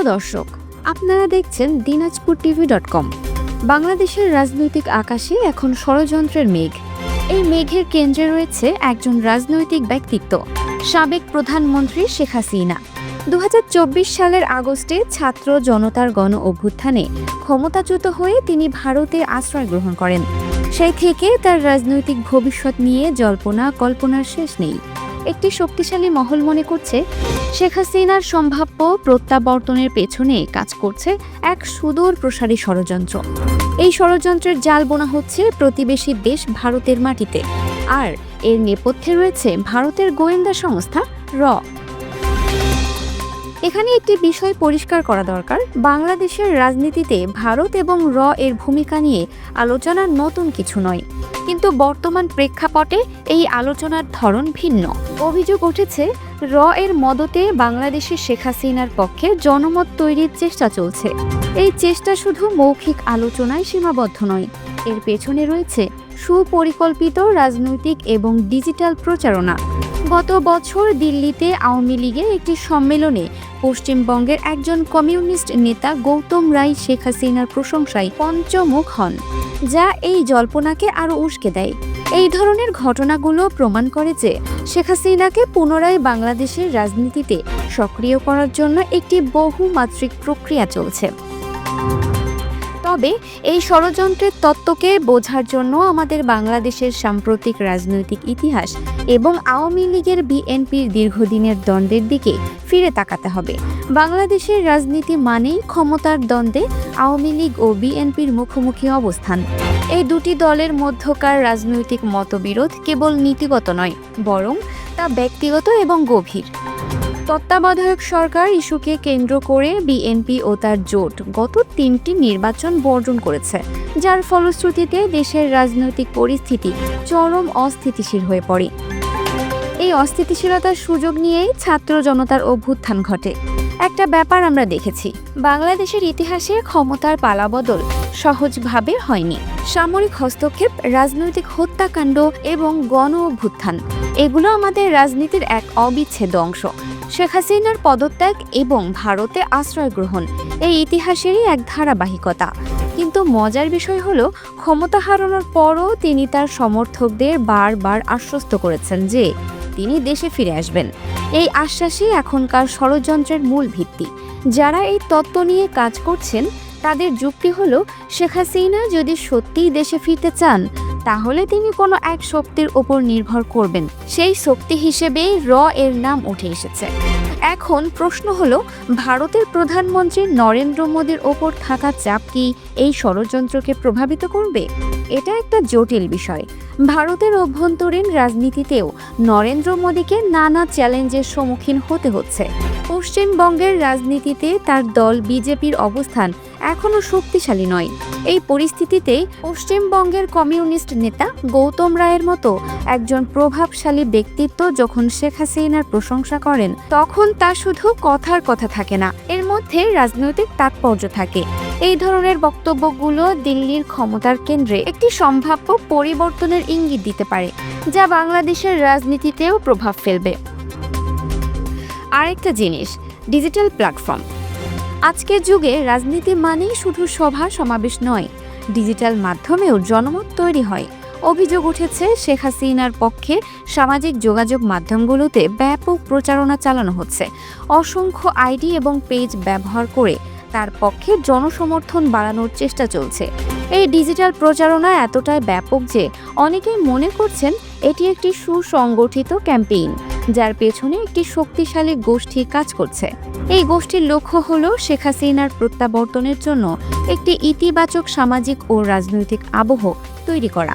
প্রিয় দর্শক, আপনারা দেখছেন দিনাজপুর টিভি ডট কম। বাংলাদেশের রাজনৈতিক আকাশে এখন ষড়যন্ত্রের মেঘ। এই মেঘের কেন্দ্রে রয়েছে একজন রাজনৈতিক ব্যক্তিত্ব, সাবেক প্রধানমন্ত্রী শেখ হাসিনা। দু হাজার চব্বিশ সালের আগস্টে ছাত্র জনতার গণ অভ্যুত্থানে ক্ষমতাচ্যুত হয়ে তিনি ভারতে আশ্রয় গ্রহণ করেন। সেই থেকে তার রাজনৈতিক ভবিষ্যৎ নিয়ে জল্পনা কল্পনার শেষ নেই। একটি শক্তিশালী মহল মনে করছে, শেখ হাসিনার সম্ভাব্য প্রত্যাবর্তনের পেছনে কাজ করছে এক সুদূর প্রসারী ষড়যন্ত্র। এই ষড়যন্ত্রের জাল বোনা হচ্ছে প্রতিবেশী দেশ ভারতের মাটিতে। আর এর নেপথ্যে রয়েছে ভারতের গোয়েন্দা সংস্থা র। এখানে একটি বিষয় পরিষ্কার করা দরকার। বাংলাদেশের রাজনীতিতে ভারত এবং র এর ভূমিকা নিয়ে আলোচনা নতুন কিছু নয়। কিন্তু বর্তমান প্রেক্ষাপটে এই আলোচনার ধরন ভিন্ন। অভিযোগ উঠেছে, র এর মদতে বাংলাদেশের শেখ হাসিনার পক্ষে জনমত তৈরির চেষ্টা চলছে। এই চেষ্টা শুধু মৌখিক আলোচনায় সীমাবদ্ধ নয়। এর পেছনে রয়েছে সুপরিকল্পিত রাজনৈতিক এবং ডিজিটাল প্রচারণা। গত বছর দিল্লিতে আওয়ামী লীগের একটি সম্মেলনে পশ্চিমবঙ্গের একজন কমিউনিস্ট নেতা গৌতম রায়, শেখ হাসিনার প্রশংসায় পঞ্চমুখ হন, যা এই জল্পনাকে আরও উস্কে দেয়। এই ধরনের ঘটনাগুলো প্রমাণ করে যে শেখ হাসিনাকে পুনরায় বাংলাদেশের রাজনীতিতে সক্রিয় করার জন্য একটি বহুমাত্রিক প্রক্রিয়া চলছে। তবে এই ষড়যন্ত্রের তত্ত্বকে বোঝার জন্য আমাদের বাংলাদেশের সাম্প্রতিক রাজনৈতিক ইতিহাস এবং আওয়ামী লীগের বিএনপির দীর্ঘদিনের দ্বন্দ্বের দিকে ফিরে তাকাতে হবে। বাংলাদেশের রাজনীতি মানেই ক্ষমতার দ্বন্দ্বে আওয়ামী লীগ ও বিএনপির মুখোমুখি অবস্থান। এই দুটি দলের মধ্যকার রাজনৈতিক মতবিরোধ কেবল নীতিগত নয়, বরং তা ব্যক্তিগত এবং গভীর। তত্ত্বাবধায়ক সরকার ইস্যুকে কেন্দ্র করে বিএনপি ও তার জোট গত তিনটি নির্বাচন বর্জন করেছে, যার ফলশ্রুতিতে দেশের রাজনৈতিক পরিস্থিতি চরম অস্থিতিশীল হয়ে পড়ে। এই অস্থিতিশীলতার সুযোগ নিয়েই ছাত্র জনতার অভ্যুত্থান ঘটে। একটা ব্যাপার আমরা দেখেছি, বাংলাদেশের ইতিহাসে ক্ষমতার পালাবদল সহজভাবে হয়নি। সামরিক হস্তক্ষেপ, রাজনৈতিক হত্যাকাণ্ড এবং গণ অভ্যুত্থান, এগুলো আমাদের রাজনীতির এক অবিচ্ছেদ্য অংশ। শেখ হাসিনার পদত্যাগ এবং ভারতে আশ্রয় গ্রহণ, এই ইতিহাসেরই এক ধারাবাহিকতা। কিন্তু মজার বিষয় হলো, ক্ষমতা হারানোর পরও তিনি তার সমর্থকদের বারবার আশ্বস্ত করেছেন যে তিনি দেশে ফিরে আসবেন। এই আশ্বাসই এখনকার ষড়যন্ত্রের মূল ভিত্তি। যারা এই তত্ত্ব নিয়ে কাজ করছেন, তাদের যুক্তি হলো, শেখ হাসিনা যদি সত্যিই দেশে ফিরতে চান, তাহলে তিনি কোনো এক শক্তির ওপর নির্ভর করবেন। সেই শক্তি হিসেবেই র এর নাম উঠে এসেছে। এখন প্রশ্ন হলো, ভারতের প্রধানমন্ত্রী নরেন্দ্র মোদীর ওপর থাকা চাপ কি এই ষড়যন্ত্রকে প্রভাবিত করবে? এটা একটা জটিল বিষয়। ভারতের অভ্যন্তরীণ রাজনীতিতেও নরেন্দ্র মোদীকে নানা চ্যালেঞ্জের সম্মুখীন হতে হচ্ছে। পশ্চিমবঙ্গের রাজনীতিতে তার দল বিজেপির অবস্থান এখনও শক্তিশালী নয়। এই পরিস্থিতিতে পশ্চিমবঙ্গের কমিউনিস্ট নেতা গৌতম রায়ের মতো একজন প্রভাবশালী ব্যক্তিত্ব যখন শেখ হাসিনার প্রশংসা করেন, তখন তা শুধু কথার কথা থাকে না, এর মধ্যে রাজনৈতিক তাৎপর্য থাকে। এই ধরনের বক্তব্যগুলো দিল্লির ক্ষমতার কেন্দ্রে একটি সম্ভাব্য পরিবর্তনের ইঙ্গিত দিতে পারে, যা বাংলাদেশের রাজনীতিতেও প্রভাব ফেলবে। আরেকটা জিনিস, ডিজিটাল প্ল্যাটফর্ম। আজকের যুগে রাজনীতি মানেই শুধু সভা সমাবেশ নয়, ডিজিটাল মাধ্যমেও জনমত তৈরি হয়। অভিযোগ উঠেছে, শেখ হাসিনার পক্ষে সামাজিক যোগাযোগ মাধ্যমগুলোতে ব্যাপক প্রচারণা চালানো হচ্ছে। অসংখ্য আইডি এবং পেজ ব্যবহার করে তার পক্ষে জনসমর্থন বাড়ানোর চেষ্টা চলছে। এই ডিজিটাল প্রচারণা এতটাই ব্যাপক যে অনেকেই মনে করছেন এটি একটি সুসংগঠিত ক্যাম্পেইন, যার পেছনে একটি শক্তিশালী গোষ্ঠী কাজ করছে। এই গোষ্ঠীর লক্ষ্য হল শেখ হাসিনার প্রত্যাবর্তনের জন্য একটি ইতিবাচক সামাজিক ও রাজনৈতিক আবহ তৈরি করা।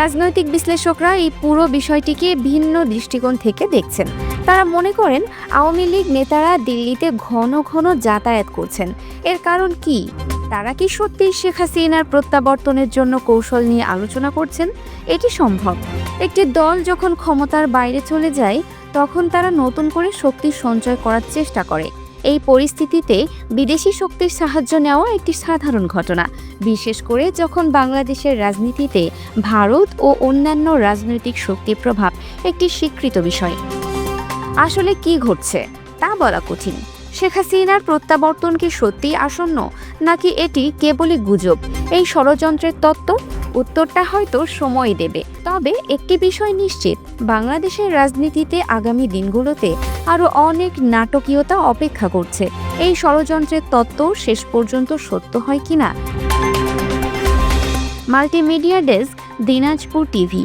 রাজনৈতিক বিশ্লেষকরা এই পুরো বিষয়টিকে ভিন্ন দৃষ্টিকোণ থেকে দেখছেন। তারা মনে করেন আওয়ামী লীগ নেতারা দিল্লিতে ঘন ঘন যাতায়াত করছেন। এর কারণ কি? তারা কি সত্যি শেখ হাসিনার প্রত্যাবর্তনের জন্য কৌশল নিয়ে আলোচনা করছেন? এটি সম্ভব। একটি দল যখন ক্ষমতার বাইরে চলে যায়, তখন তারা নতুন করে শক্তি সঞ্চয় করার চেষ্টা করে। এই পরিস্থিতিতে বিদেশি শক্তির সাহায্য নেওয়া একটি সাধারণ ঘটনা। বিশেষ করে যখন বাংলাদেশের রাজনীতিতে ভারত ও অন্যান্য রাজনৈতিক শক্তির প্রভাব একটি স্বীকৃত বিষয়। আসলে কি ঘটছে তা বলা কঠিন। শেখ হাসিনার প্রত্যাবর্তন কি সত্যিই আসন্ন, নাকি এটি কেবলই গুজব? এই ষড়যন্ত্রের তত্ত্ব? উত্তরটা হয়তো সময় দেবে। তবে একটি বিষয় নিশ্চিত, বাংলাদেশের রাজনীতিতে আগামী দিনগুলোতে আরও অনেক নাটকীয়তা অপেক্ষা করছে। এই ষড়যন্ত্রের তত্ত্ব শেষ পর্যন্ত সত্য হয় কিনা? Multimedia desk, Dinajpur TV.